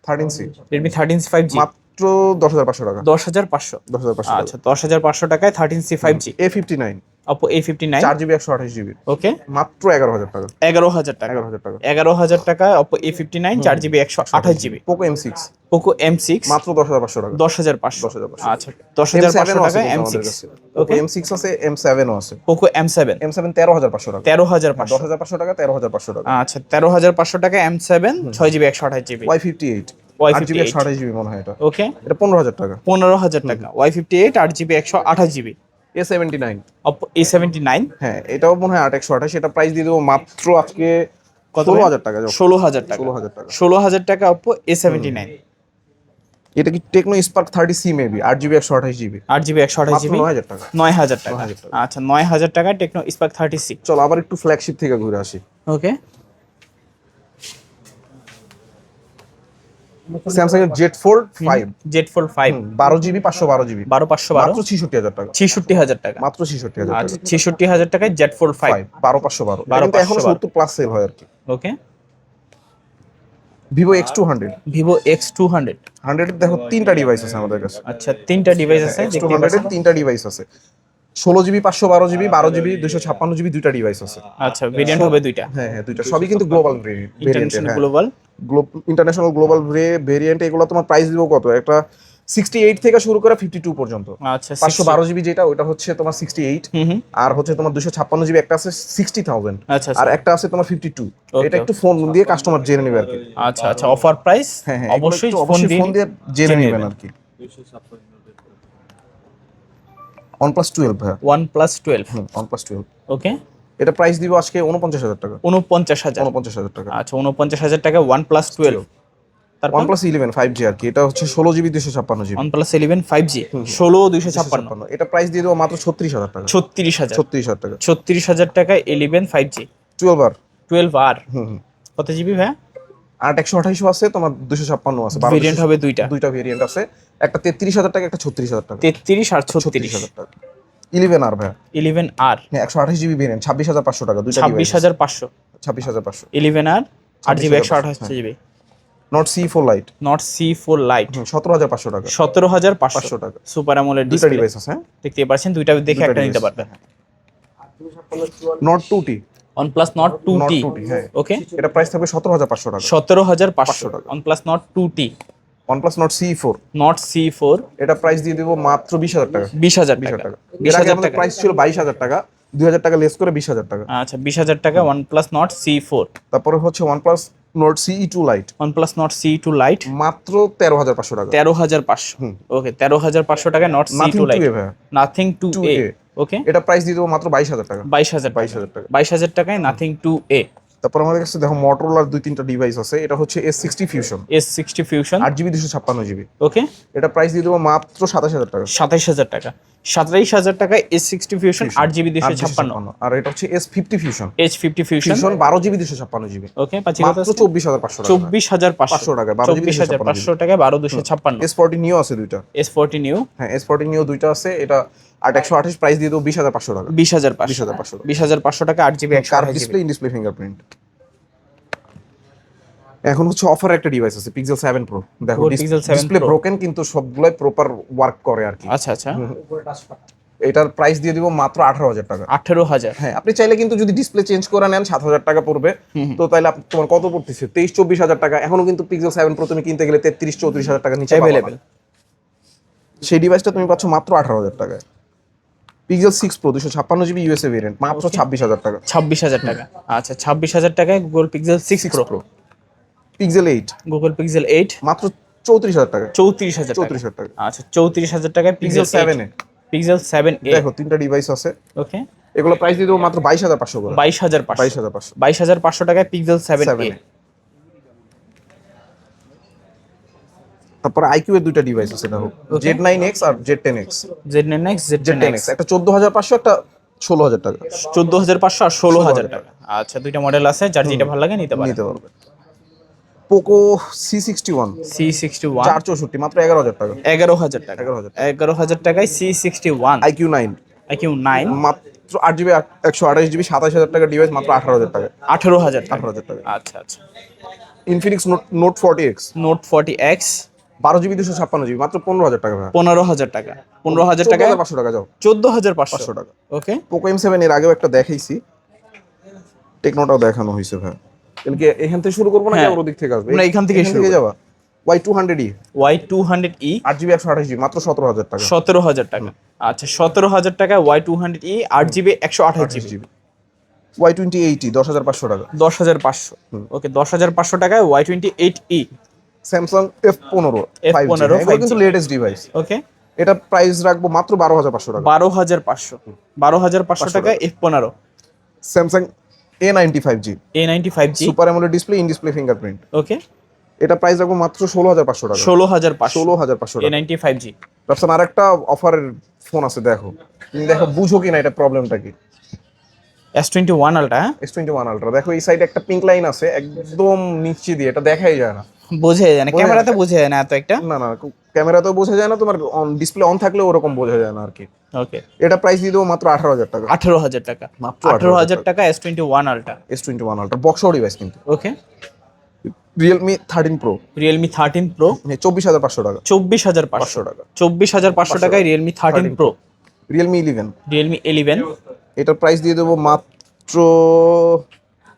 B: 13C Redmi 13C 5G
A: মাত্র দশ হাজার পাঁচশো টাকা।
B: দশ হাজার পাঁচশো।
A: দশ হাজার পাঁচশো
B: আচ্ছা দশ হাজার পাঁচশো টাকায় thirteen C five G
A: A fifty nine
B: Oppo A fifty nine
A: চার জিবি একশো আঠাশ জিবি।
B: ওকে
A: মাত্র এগারো হাজার টাকা।
B: এগারো হাজার টাকা।
A: এগারো হাজার টাকা।
B: এগারো হাজার টাকা অপো এ ফিফটি নাইন চার জিবি একশো আঠাশ GB.
A: Poco M six
B: Poco M six
A: মাত্র দশ হাজার পাঁচশো টাকা।
B: দশ হাজার পাঁচশো।
A: 10,500
B: আচ্ছা দশ হাজার পাঁচশো টাকা M six
A: Poco M six আছে এম সেভেনও আছে।
B: Poco M seven
A: M seven তেরো হাজার পাঁচশো টাকা।
B: তেরো হাজার
A: দশ হাজার পাঁচশো টাকা তেরো হাজার পাঁচশো টাকা।
B: আচ্ছা তেরো হাজার পাঁচশো টাকা এম সেভেন ছয় জিবি একশো আঠাশ GB.
A: Y fifty eight
B: Y58
A: আট জিবি একশো আঠাশ জিবি মনে হয় এটা।
B: ওকে
A: এটা পনেরো হাজার টাকা।
B: পনেরো হাজার টাকা। ওয়াই ফিফটি এইট আট জিবি একশো আঠাশ GB.
A: A seventy nine
B: A seventy nine
A: হ্যাঁ এটাও মনে হয় আট একশো আঠাশ এটা প্রাইস দিয়ে দেবো মাত্র আজকে ষোলো হাজার টাকা
B: ষোলো হাজার টাকা।
A: ষোলো হাজার টাকা।
B: ষোলো হাজার টাকা অপো এ সেভেন্টি নাইন
A: এটা কি Tecno Spark thirty C maybe আট জিবি একশো আঠাশ জিবি।
B: আট জিবি একশো আঠাশ জিবি?
A: নয় হাজার টাকা।
B: নয় হাজার টাকা।
A: 9,000 টাকা।
B: আচ্ছা নয় হাজার টাকা টেকনো স্পার্ক থার্টি সি
A: চলো আবার একটু ফ্ল্যাগশিপ থেকে ঘুরে আসি।
B: ওকে
A: স্যামসাং এর Z Fold five
B: Z Fold five
A: বারো জিবি পাঁচশো বারো জিবি
B: বারো পাঁচশো বারো।
A: মাত্র ছিষট্টি হাজার টাকা।
B: ছেষট্টি হাজার টাকা।
A: মাত্র ছিষট্টি হাজার
B: আচ্ছা ছেষট্টি হাজার টাকায় জেড ফোল্ড ফাইভ
A: বারো পাঁচশো বারো।
B: 12
A: কিন্তু এখনও
B: 512
A: সত্তর প্লাস সেল হয় আর কি।
B: Okay
A: Vivo X two hundred
B: Vivo X two hundred
A: hundred দেখো তিনটা ডিভাইস আছে আমাদের কাছে।
B: আচ্ছা তিনটা ডিভাইস আছে
A: এক্স টু
B: দেখতে
A: তিনটা ডিভাইস আছে। ষোলো জিবি পাঁচশো বারো জিবি বারো জিবি দুশো ছাপ্পান্ন জিবি দুইটা ডিভাইস আছে।
B: আচ্ছা ভেরিয়েন্ট হবে দুইটা।
A: হ্যাঁ হ্যাঁ দুইটা। সবই কিন্তু global variant
B: international global
A: international global variant এগুলো তোমার প্রাইস দিব কত? একটা সিক্সটি এইট থেকে শুরু করে ফিফটি টু পর্যন্ত।
B: আচ্ছা
A: পাঁচশো বারো জিবি যেটা ওটা হচ্ছে তোমার সিক্সটি এইট আর হচ্ছে তোমার দুশো ছাপ্পান্ন জিবি একটা আছে সিক্সটি থাউজেন্ড
B: আচ্ছা
A: আর একটা আছে তোমার ফিফটি টু এটা একটু ফোন দিয়ে কাস্টমার জেনে নেবে আর কি।
B: আচ্ছা আচ্ছা অফার প্রাইস
A: হ্যাঁ হ্যাঁ
B: অবশ্যই ফোন দিয়ে
A: ফোন দিয়ে জেনে নেবেন। আর কি। OnePlus 12 ভাইয়া।
B: টুয়েলভ
A: হুম OnePlus 12
B: ওকে
A: এটা প্রাইস দিব আজকে উনপঞ্চাশ হাজার টাকা।
B: উনপঞ্চাশ হাজার।
A: উনপঞ্চাশ হাজার টাকা।
B: আচ্ছা উনপঞ্চাশ হাজার টাকা ওয়ান প্লাস টুয়েলভ তারপর?
A: OnePlus 11 5G আর কি। এটা হচ্ছে ষোলো জিবি দুশো ছাপ্পান্ন জিবি।
B: ফাইভ জি ষোলো দুইশো ছাপ্পান্ন।
A: এটা প্রাইস দিয়ে দেবো মাত্র ছত্রিশ হাজার টাকা।
B: ছত্রিশ হাজার।
A: ছত্রিশ হাজার টাকা।
B: ছত্রিশ হাজার টাকা eleven five G
A: twelve R
B: twelve R
A: হুম হুম।
B: কত জিবি ভাইয়া?
A: আট একশো আঠাইশো আছে তোমার দুশো ছাপ্পান্ন আছে
B: ভেরিয়েন্ট হবে দুইটা।
A: দুইটা ভেরিয়েন্ট আছে। একটা তেত্রিশ হাজার টাকা একটা ছত্রিশ হাজার টাকা।
B: তেত্রিশ আর
A: ছত্রিশ। হাজার টাকা। ইলেভেন আর ভাইয়া।
B: Eleven R.
A: হ্যাঁ একশো আঠাশ জিবি ভেরিয়েন্ট ছাব্বিশ হাজার পাঁচশো টাকা দুইটা
B: ছাব্বিশ হাজার পাঁচশো।
A: ছাব্বিশ হাজার পাঁচশো।
B: ইলেভেন আর আট জিবি একশো আঠাশ GB
A: Nord C four Lite
B: Nord C four Lite
A: সতেরো হাজার পাঁচশো টাকা।
B: সতেরো হাজার পাঁচশো।
A: টাকা।
B: সুপার আমলের
A: দুইটা ডিভাইস আছে হ্যাঁ।
B: দেখতে পাচ্ছেন দুইটা দেখে একটা নিতে পারবেন।
A: Nord two T
B: two
A: Nord
B: T
A: 2T, হ্যাঁ।
B: ওকে
A: এটা প্রাইস থাকবে সতেরো হাজার পাঁচশো টাকা।
B: সতেরো হাজার পাঁচশো।
A: টাকা।
B: OnePlus Nord
A: C four
B: Nord C four
A: এটা প্রাইস দিয়ে দেবো মাত্র বিশ হাজার টাকা।
B: বিশ হাজার
A: বিশ
B: টাকা।
A: হাজার টাকা প্রাইস ছিল বাইশ হাজার টাকা। দুই হাজার টাকা লেস করে বিশ হাজার টাকা।
B: আচ্ছা বিশ হাজার টাকা one plus Nord C four
A: তারপরে হচ্ছে two Lite
B: OnePlus Nord C two Lite
A: মাত্র তেরো হাজার পাঁচশো টাকা।
B: তেরো হাজার পাঁচশো। ওকে তেরো হাজার পাঁচশো টাকা Nord C
A: Nothing
B: two
A: two
B: Lite Nothing two A
A: 2A
B: okay
A: এটা প্রাইস দিয়ে দেবো মাত্র বাইশ হাজার টাকা।
B: বাইশ হাজার
A: বাইশ হাজার টাকা।
B: বাইশ হাজার টাকায় নাথিং টু এ
A: তারপর আমাদের কাছে দেখো মোটরোলার দুই তিনটা ডিভাইস আছে। এটা হচ্ছে S sixty Fusion
B: S sixty Fusion
A: আট জিবি দুশো ছাপ্পান্ন জিবি
B: ওকে
A: এটা প্রাইস দিয়ে দেবো মাত্র সাতাশ হাজার টাকা।
B: সাতাশ হাজার টাকা। সাতাইশ হাজার টাকায় এস সিক্সটি ফিউশন আট জিবি দুশো ছাপ্পান্ন।
A: আর এটা হচ্ছে S fifty Fusion
B: H fifty Fusion
A: বারো জিবি দুশো ছাপ্পান্ন জিবি।
B: ওকে
A: চব্বিশ হাজার পাঁচশো
B: চব্বিশ হাজার পাঁচশো।
A: টাকা, 12
B: চব্বিশ হাজার পাঁচশো টাকা বারো দুশো ছাপ্পান্ন।
A: এস ফোরটি নিও আছে দুইটা।
B: এস ফোরটি নিউ
A: হ্যাঁ এস ফোরটি নিও দুইটা আছে। এটা আট একশো আঠাশ প্রাইস দিয়ে দেবো বিশ হাজার পাঁচশো টাকা।
B: বিশ হাজার পাঁচশো।
A: 20,500
B: বিশ হাজার পাঁচশো টাকা আট GB
A: display in display fingerprint এখন হচ্ছে অফার একটা ডিভাইস আছে পিক্সেল সেভেন প্রো দেখো
B: 7
A: ডিসপ্লে ব্রোকেন কিন্তু সবগুলোই প্রপার ওয়ার্ক করে আর কি।
B: আচ্ছা আচ্ছা।
A: এটার প্রাইস দিয়ে দিব মাত্র আঠারো হাজার টাকা।
B: আঠেরো হাজার।
A: হ্যাঁ আপনি চাইলে কিন্তু যদি ডিসপ্লে চেঞ্জ করে নেন সাত হাজার টাকা পড়বে। তো তাহলে তোমার কত পড়তেছে? তেইশ চব্বিশ হাজার টাকা। এখনও কিন্তু পিক্সেল সেভেন প্রো তুমি কিনতে গেলে তেত্রিশ চৌত্রিশ হাজার টাকা নিচে
B: অ্যাভেলেবেল
A: সেই ডিভাইসটা তুমি পাচ্ছ মাত্র আঠারো হাজার টাকায়। পিক্সেল সিক্স প্রো দুশো ছাপ্পান্ন জিবি ইউএসএ ভেরিয়েন্ট মাত্র ছাব্বিশ হাজার টাকা।
B: ছাব্বিশ হাজার টাকা। আচ্ছা ছাব্বিশ হাজার টাকায় Google Pixel six Pro
A: Pro Pixel eight
B: Google Pixel eight
A: মাত্র চৌত্রিশ হাজার টাকা।
B: চৌত্রিশ হাজার টাকা।
A: চৌত্রিশ হাজার টাকা।
B: আচ্ছা চৌত্রিশ হাজার টাকায়
A: Pixel seven A.
B: Pixel seven A
A: দেখো তিনটা ডিভাইস আছে।
B: ওকে
A: এগুলো প্রাইস দিয়ে দেবো মাত্র বাইশ হাজার পাঁচশো করে।
B: বাইশ হাজার
A: বাইশ হাজার পাঁচশো।
B: বাইশ হাজার পাঁচশো টাকায় পিক্সেল সেভেন এ
A: তারপরে আইকিউ এর দুইটা ডিভাইস আছে দেখো। জেড নাইন এক্স আর Z ten X
B: Z nine X Z
A: ten X একটা চোদ্দ হাজার পাঁচশো একটা ষোলো হাজার টাকা।
B: চোদ্দ হাজার পাঁচশো আর ষোলো হাজার
A: 16,000
B: টাকা। আচ্ছা দুইটা মডেল আছে যার যেটা ভালো লাগে নিতে পারেন
A: নিতে পারবে। Poco C sixty one
B: C sixty one
A: চার চৌষট্টি মাত্র এগারো হাজার টাকা।
B: এগারো হাজার টাকা।
A: এগারো হাজার
B: এগারো হাজার টাকায় C sixty one
A: iQOO nine
B: iQOO nine
A: মাত্র আট জিবি একশো আঠাশ জিবি সাতাশ হাজার টাকা ডিভাইস মাত্র আঠারো হাজার টাকা।
B: আঠেরো হাজার
A: আঠারো হাজার টাকা।
B: আচ্ছা আচ্ছা।
A: Infinix Note Note forty X
B: Note forty X
A: বারো জিবি দুশো ছাপ্পান্ন জিবি মাত্র পনেরো হাজার টাকা
B: পনেরো হাজার টাকা। পনেরো হাজার টাকা।
A: পাঁচশো টাকা যাও।
B: চোদ্দ হাজার পাঁচশো।
A: টাকা।
B: ওকে
A: পোকো এম সেভেন এর আগেও একটা দেখাইছি। টেকনোটাও দেখানো হয়েছে ভাই। তাহলে কি এখান থেকে শুরু করব না
B: হ্যাঁ।
A: ওর দিক থেকে আসবে?
B: আমরা এখান থেকেই শুরু করি।
A: যাবা Y two hundred E
B: Y two hundred E
A: আট জিবি একশো আঠাশ জিবি মাত্র সতেরো হাজার টাকা।
B: সতেরো হাজার টাকা। আচ্ছা সতেরো হাজার টাকা ওয়াই টু হান্ড্রেড ই আট জিবি একশো আঠাশ GB.
A: GB. Y twenty eighty দশ হাজার পাঁচশো টাকা।
B: দশ হাজার পাঁচশো। ওকে দশ হাজার পাঁচশো টাকায় Y twenty eight E
A: Samsung F পনেরো ফাইভ
B: F15
A: জি এগুলো
B: 5G
A: কিন্তু লেটেস্ট ডিভাইস
B: ওকে।
A: এটা প্রাইস রাখব মাত্র বারো হাজার পাঁচশো টাকা।
B: বারো হাজার পাঁচশো। বারো হাজার পাঁচশো টাকায় এফ পনেরো।
A: Samsung A ninety five G
B: A ninety five G
A: super AMOLED display in display fingerprint
B: okay
A: এটা প্রাইস রাখব মাত্র ষোলো হাজার পাঁচশো টাকা।
B: ষোলো হাজার পাঁচশো।
A: ষোলো হাজার পাঁচশো
B: এ নাইনটি ফাইভ জি
A: ভাবছেন আর একটা অফারের ফোন আছে দেখো। তুমি দেখো বুঝো কিনা এটা প্রবলেমটা কি।
B: এস টোয়েন্টি ওয়ান আলটা হ্যাঁ?
A: এস টোয়েন্টি ওয়ান আলট্রা দেখো এই সাইডে একটা পিঙ্ক লাইন আছে একদম নিচে দিয়ে এটা দেখাই যায় না।
B: বোঝা যায় না। ক্যামেরাতে। বোঝা যায় না এত একটা?
A: না না ক্যামেরাতেও বোঝা যায় না তোমার ডিসপ্লে অন থাকলে ওরকম বোঝা যায় না আর কি।
B: ওকে
A: এটা প্রাইস দিয়ে দেবো মাত্র আঠারো হাজার টাকা।
B: আঠেরো হাজার টাকা।
A: মাত্র
B: আঠেরো হাজার টাকা। S twenty one Ultra
A: S twenty one Ultra box device কিন্তু।
B: Okay
A: Realme thirteen Pro
B: Realme thirteen Pro
A: চব্বিশ হাজার পাঁচশো টাকা।
B: চব্বিশ হাজার পাঁচশো।
A: টাকা।
B: চব্বিশ হাজার পাঁচশো টাকায় Realme thirteen Pro
A: Realme eleven
B: Realme eleven
A: এটার প্রাইস দিয়ে দেবো মাত্র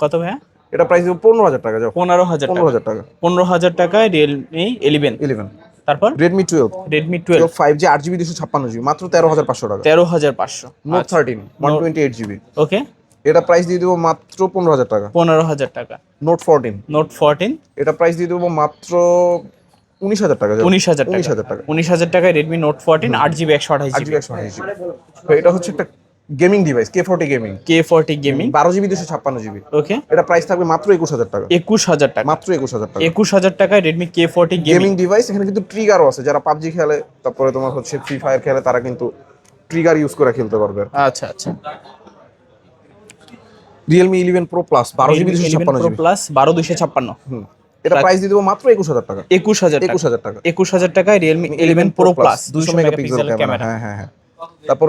B: কত ভাইয়া?
A: এটা প্রাইস দেবো পনেরো হাজার টাকা
B: পনেরো হাজার
A: পনেরো হাজার টাকা।
B: পনেরো হাজার টাকায় রিয়েলমি ইলেভেন
A: ইলেভেন
B: তারপর?
A: ফাইভ জি আট জিবি দুশো ছাপ্পান্ন জিবি মাত্র তেরো হাজার পাঁচশো টাকা।
B: তেরো হাজার পাঁচশো।
A: Note thirteen one twenty eight GB
B: okay
A: এটা প্রাইস দিয়ে দেবো মাত্র পনেরো হাজার টাকা।
B: পনেরো হাজার টাকা।
A: নোট ফোরটিন
B: নোট ফোরটিন
A: এটা প্রাইস দিয়ে দেবো মাত্র উনিশ হাজার টাকা।
B: উনিশ হাজার
A: উনিশ
B: টাকা
A: হাজার টাকা।
B: উনিশ হাজার টাকায় রেডমি নোট ফোরটিন আট জিবি একশো আঠাশ জিবি
A: একশো আঠাশ জিবি এটা হচ্ছে একটা gaming device K forty gaming
B: K forty gaming
A: বারো জিবি দুশো ছাপ্পান্ন জিবি
B: ওকে
A: এটা প্রাইস থাকবে মাত্র একুশ হাজার টাকা।
B: একুশ হাজার টাকা।
A: মাত্র একুশ হাজার টাকা।
B: একুশ হাজার টাকায় Redmi K forty gaming
A: device এখানে কিন্তু ট্রিগারও আছে। যারা পাবজি খেলে তারপরে তোমার হচ্ছে ফ্রি ফায়ার খেলে তারা কিন্তু ট্রিগার ইউজ করে খেলতে পারবে।
B: আচ্ছা আচ্ছা।
A: রিয়েলমি ইলেভেন প্রো প্লাস বারো জিবি দুশো ছাপ্পান্ন জিবি
B: প্লাস বারো দুশো ছাপ্পান্ন।
A: হুম। এটা প্রাইস দিয়ে দেবো মাত্র একুশ হাজার টাকা।
B: একুশ হাজার
A: একুশ হাজার টাকা।
B: একুশ হাজার টাকায় রিয়েলমি ইলেভেন প্রো প্লাস দুশো
A: মেগাপিক্সেল ক্যামেরা হ্যাঁ হ্যাঁ হ্যাঁ। তারপর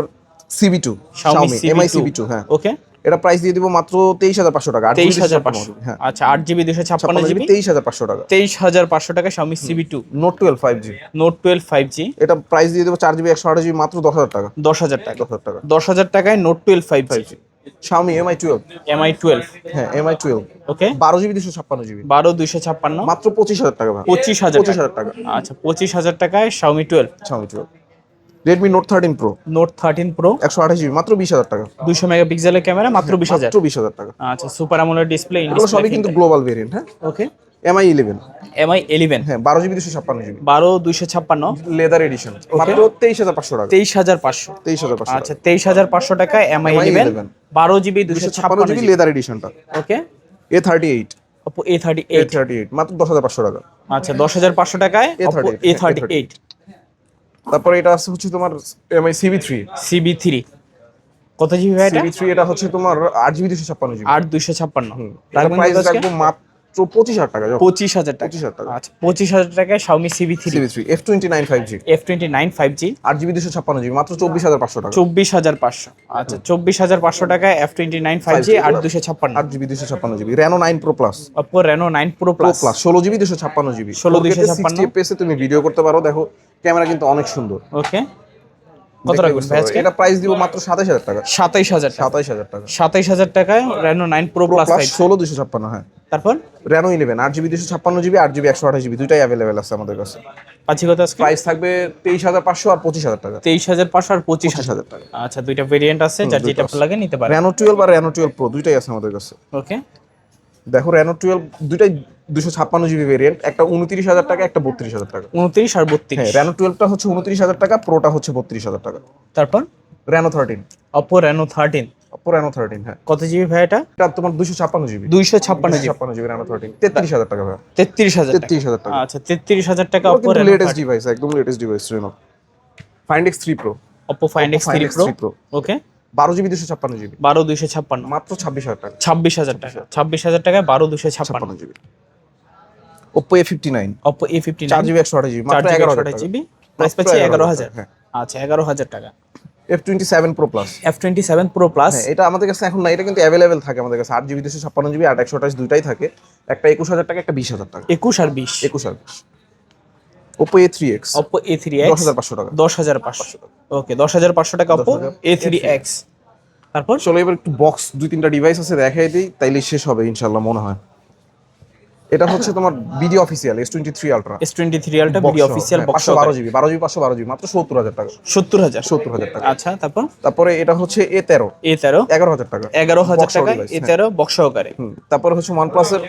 A: Civi two
B: Xiaomi
A: Mi Civi two হ্যাঁ।
B: ওকে
A: এটা প্রাইস দিয়ে দিব মাত্র তেইশ হাজার পাঁচশো টাকা
B: তেইশ হাজার পাঁচশো
A: হ্যাঁ।
B: আচ্ছা আট জিবি দুশো ছাপ্পান্ন জিবি
A: তেইশ হাজার পাঁচশো টাকা।
B: তেইশ হাজার পাঁচশো টাকা Xiaomi Civi two
A: Note twelve five G
B: Note twelve five G
A: এটা প্রাইস দিয়ে দেবো চার জিবি একশো আঠাশ জিবি মাত্র দশ হাজার টাকা।
B: দশ হাজার টাকা।
A: দশ হাজার টাকা।
B: দশ হাজার টাকায় Note twelve five five G
A: Xiaomi Mi twelve
B: Mi twelve
A: হ্যাঁ এমআই টুয়েলভ
B: ওকে
A: বারো জিবি দুশো ছাপ্পান্ন জিবি
B: বারো দুইশো ছাপ্পান্ন।
A: মাত্র পঁচিশ হাজার টাকা ভাই।
B: পঁচিশ হাজার
A: পঁচিশ হাজার টাকা।
B: আচ্ছা পঁচিশ হাজার টাকায় Xiaomi twelve
A: Xiaomi twelve Redmi Note thirteen Pro
B: Note thirteen Pro
A: একশো আঠাশ জিবি মাত্র বিশ হাজার টাকা।
B: দুশো মেগাপিক্সেলের ক্যামেরা মাত্র বিশ হাজার।
A: মাত্র বিশ হাজার টাকা।
B: আচ্ছা সুপার আমোলেড ডিসপ্লে
A: এগুলো সবই কিন্তু গ্লোবাল ভেরিয়েন্ট হ্যাঁ?
B: Okay
A: Mi eleven
B: Mi eleven
A: হ্যাঁ বারো জিবি দুশো ছাপ্পান্ন জিবি
B: বারো দুইশো ছাপ্পান্ন।
A: লেদার এডিশন মাত্র তেইশ হাজার পাঁচশো টাকা।
B: তেইশ হাজার পাঁচশো।
A: তেইশ হাজার পাঁচশো
B: আচ্ছা তেইশ হাজার পাঁচশো টাকায় এমআই
A: MI
B: ইলেভেন
A: 11
B: বারো জিবি দুশো
A: দুশো ছাপ্পান্ন GB leather এডিশনটা
B: okay
A: A thirty eight
B: Oppo A thirty eight
A: thirty eight মাত্র দশ হাজার পাঁচশো টাকা।
B: আচ্ছা দশ হাজার পাঁচশো টাকায়
A: A38
B: এ থার্টি এইট
A: তারপরে এটা আছে হচ্ছে তোমার Mi Civi three
B: Civi three কত জিবি ভাই
A: সিবি থ্রি এটা হচ্ছে তোমার আট জিবি দুশো ছাপ্পান্ন জিবি
B: আট দুইশো ছাপ্পান্ন।
A: প্রাইস রাখব মাত্র পঁচিশ হাজার টাকা
B: পঁচিশ হাজার টাকা।
A: পঁচিশ হাজার টাকা।
B: আচ্ছা পঁচিশ হাজার টাকায় Civi three
A: Civi three F twenty nine five G
B: F twenty nine five G
A: আট জিবি দুশো ছাপ্পান্ন জিবি মাত্র চব্বিশ হাজার পাঁচশো টাকা।
B: চব্বিশ হাজার পাঁচশো। আচ্ছা চব্বিশ হাজার পাঁচশো টাকায় F twenty nine five G আট দুশো ছাপ্পান্ন।
A: আট জিবি দুশো ছাপ্পান্ন GB Reno nine Pro Plus
B: Oppo Reno nine Pro Plus
A: ষোলো জিবি দুশো ছাপ্পান্ন জিবি
B: 16 256
A: এফপিএস তুমি ভিডিও করতে পারো দেখো। ক্যামেরা কিন্তু অনেক সুন্দর।
B: ওকে। কত রাখবেন
A: এটা প্রাইস দিব মাত্র সাতাইশ হাজার টাকা।
B: সাতাইশ হাজার টাকা।
A: সাতাইশ হাজার টাকা।
B: সাতাইশ হাজার টাকায় প্রো প্লাস
A: প্লাস ষোলো দুশো ছাপ্পান্ন হ্যাঁ।
B: তারপর?
A: রেনো ইলেভেন আট জিবি দুশো ছাপ্পান্ন জিবি আট জিবি একশো আঠাশ জিবি দুইটাই অ্যাভেলেবেল আছে আমাদের কাছে।
B: পাচ্ছি কত আজকে?
A: প্রাইস থাকবে তেইশ হাজার পাঁচশো আর পঁচিশ হাজার টাকা।
B: তেইশ হাজার পাঁচশো আর পঁচিশ
A: পঁচিশ
B: হাজার
A: হাজার টাকা।
B: আচ্ছা দুইটা ভেরিয়েন্ট আছে যার যেটা ভালো লাগে নিতে পারে।
A: রেনো টুয়েলভ আর রেনো টুয়েলভ প্রো দুইটাই আছে আমাদের কাছে।
B: ওকে।
A: দেখো রেনো টুয়েলভ দুইটাই দুশো ছাপ্পান্ন জিবি ভেরিয়েন্ট একটা উনত্রিশ হাজার টাকা একটা বত্রিশ হাজার টাকা।
B: উনত্রিশ আর বত্রিশ।
A: হ্যাঁ রেনো টুয়েলভটা হচ্ছে উনত্রিশ হাজার টাকা প্রোটা হচ্ছে বত্রিশ হাজার টাকা।
B: তারপর?
A: Reno thirteen
B: Oppo Reno thirteen
A: Oppo Reno thirteen হ্যাঁ।
B: কত জিবি ভাই এটা?
A: এটা তোমার দুশো ছাপ্পান্ন জিবি।
B: দুইশো ছাপ্পান্ন
A: ছাপ্পান্ন জিবি রেনো থার্টিন তেত্রিশ হাজার টাকা ভাই।
B: তেত্রিশ হাজার টাকা।
A: তেত্রিশ হাজার টাকা।
B: আচ্ছা তেত্রিশ হাজার টাকা অপো
A: লেটেস্ট ডিভাইস একদম latest device Reno Find X three Pro
B: Oppo Find X three Pro okay
A: বারো জিবি দুশো ছাপ্পান্ন জিবি।
B: বারো দুইশো ছাপ্পান্ন।
A: মাত্র ছাব্বিশ হাজার টাকা।
B: ছাব্বিশ হাজার টাকা। ছাব্বিশ হাজার টাকায় বারো দুশো ছাপ্পান্ন
A: জিবি। চার জিবি একশো আঠাশ জিবি
B: চার
A: মাত্র
B: জিবি
A: এগারো
B: একশো
A: হাজার
B: জিবি
A: টাকা।
B: প্রাইস
A: মাত্র
B: পাচ্ছি এগারো হাজার
A: হ্যাঁ।
B: আচ্ছা এগারো হাজার টাকা।
A: F twenty seven Pro Plus
B: F twenty seven Pro Plus
A: হ্যাঁ এটা আমাদের কাছে এখন না এটা কিন্তু অ্যাভেলেবেল থাকে আমাদের কাছে। আট জিবি দুশো ছাপ্পান্ন জিবি আট একশো আঠাশ দুইটাই থাকে। একটা একুশ হাজার টাকা একটা বিশ হাজার টাকা।
B: একুশ আর বিশ।
A: একুশ হাজার Oppo A three X
B: Oppo A three
A: দশ
B: এক্স
A: হাজার পাঁচশো। টাকা।
B: দশ হাজার পাঁচশো ওকে দশ হাজার পাঁচশো টাকা। অপো এ থ্রি এক্স তারপর?
A: চলো এবার একটু বক্স দুই তিনটা ডিভাইস আছে দেখাই দিই তাইলে শেষ হবে ইনশাল্লাহ মনে হয়। এটা হচ্ছে তোমার BD official S twenty three Ultra
B: S twenty three Ultra BD official box
A: পাঁচশো বারো জিবি বারো জিবি পাঁচশো বারো জিবি মাত্র সত্তর হাজার টাকা।
B: সত্তর হাজার।
A: সত্তর হাজার টাকা।
B: আচ্ছা তারপর?
A: তারপরে এটা হচ্ছে এ তেরো।
B: এ তেরো?
A: এগারো হাজার টাকা।
B: এগারো হাজার টাকা
A: device,
B: এ
A: হ্যাঁ।
B: তেরো বক্স সহকারে
A: তারপরে হচ্ছে ওয়ান প্লাসের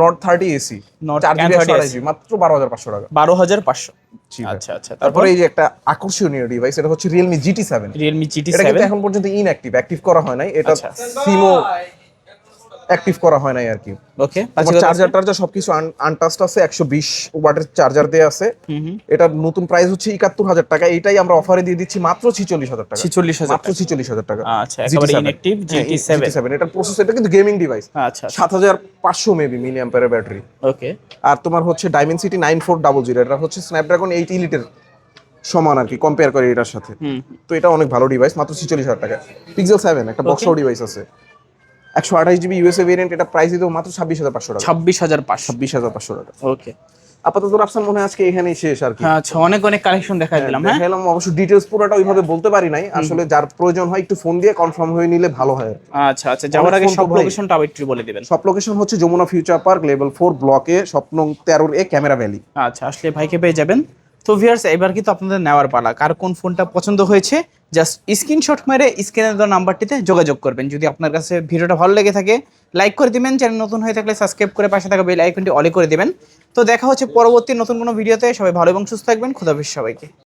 A: নট থার্টি এসি চার জিবি একশো
B: N30
A: আড়াই জিবি মাত্র বারো হাজার পাঁচশো টাকা।
B: বারো হাজার পাঁচশো। আচ্ছা আচ্ছা তারপরে?
A: এই যে একটা আকর্ষণীয় ডিভাইস এটা হচ্ছে Realme GT seven
B: Realme GT
A: এটা
B: সেভেন
A: এখন পর্যন্ত ইনঅ্যাক্টিভ অ্যাক্টিভ করা হয় নাই। এটা
B: আচ্ছা।
A: অ্যাক্টিভ করা হয় নাই আর কি।
B: ওকে
A: চার্জার টার্জার সবকিছু আনটাস্ট আছে একশো বিশ ওয়াটের চার্জার দেওয়া আছে। এটার নতুন প্রাইস হচ্ছে একাত্তর হাজার টাকা এটাই আমরা অফারে দিয়ে দিচ্ছি মাত্র ছিচল্লিশ হাজার টাকা।
B: ছিচল্লিশ হাজার
A: মাত্র ছিচল্লিশ হাজার টাকা।
B: আচ্ছা একেবারে
A: GT7
B: inactive GT seven
A: GT7 এটার প্রসেসর এটা কিন্তু গেমিং ডিভাইস
B: আচ্ছা
A: সাত হাজার পাঁচশো মেবি মিলি অ্যাম্পারের ব্যাটারি
B: ওকে
A: আর তোমার হচ্ছে Dimensity nine four double zero এটা হচ্ছে স্ন্যাপড্রাগন এইট ইলিটের সমান আর কি কম্পেয়ার করে এটার সাথে। তো এটা অনেক ভালো ডিভাইস মাত্র ছিচল্লিশ হাজার টাকা। পিক্সেল সেভেন একটা বক্স ডিভাইস আছে। একশো আঠাশ জিবি ইউএসএ ভেরিয়েন্ট এটা প্রাইস দিতেও মাত্র ছাব্বিশ হাজার পাঁচশো টাকা।
B: ছাব্বিশ হাজার পাঁচশো।
A: ছাব্বিশ হাজার পাঁচশো টাকা।
B: ওকে
A: আপাতত রাফসান মনে আজকে এখানেই শেষ আর কি।
B: আচ্ছা অনেক অনেক কালেকশন দেখা দিলাম হ্যাঁ?
A: দেখালাম অবশ্য ডিটেলস পুরোটা ওইভাবে বলতে পারি নাই। আসলে যার প্রয়োজন হয় একটু ফোন দিয়ে কনফার্ম হয়ে নিলে ভালো হয়
B: আচ্ছা আচ্ছা যাওয়ার আগে সব। লোকেশনটা আবার একটু বলে দিবেন।
A: সব লোকেশন হচ্ছে Jamuna Future Park level four ব্লকে স্বপ্ন তেরোর এ ক্যামেরা ভ্যালি
B: আচ্ছা আসলে ভাইকে পেয়ে যাবেন। তো ভিয়ার্স এবার কিন্তু আপনাদের নেওয়ার পালা। কার কোন ফোনটা পছন্দ হয়েছে জাস্ট স্ক্রিনশট মেরে স্ক্রিনে দেওয়া নাম্বারটিতে যোগাযোগ করবেন। যদি আপনার কাছে ভিডিওটা ভালো লেগে থাকে লাইক করে দিবেন। চ্যানেল নতুন হয়ে থাকলে সাবস্ক্রাইব করে পাশে থাকা বেল আইকনটি অলে করে দেবেন। তো দেখা হচ্ছে পরবর্তী নতুন কোনো ভিডিওতে সবাই ভালো এবং সুস্থ থাকবেন। খুদাফিস সবাইকে।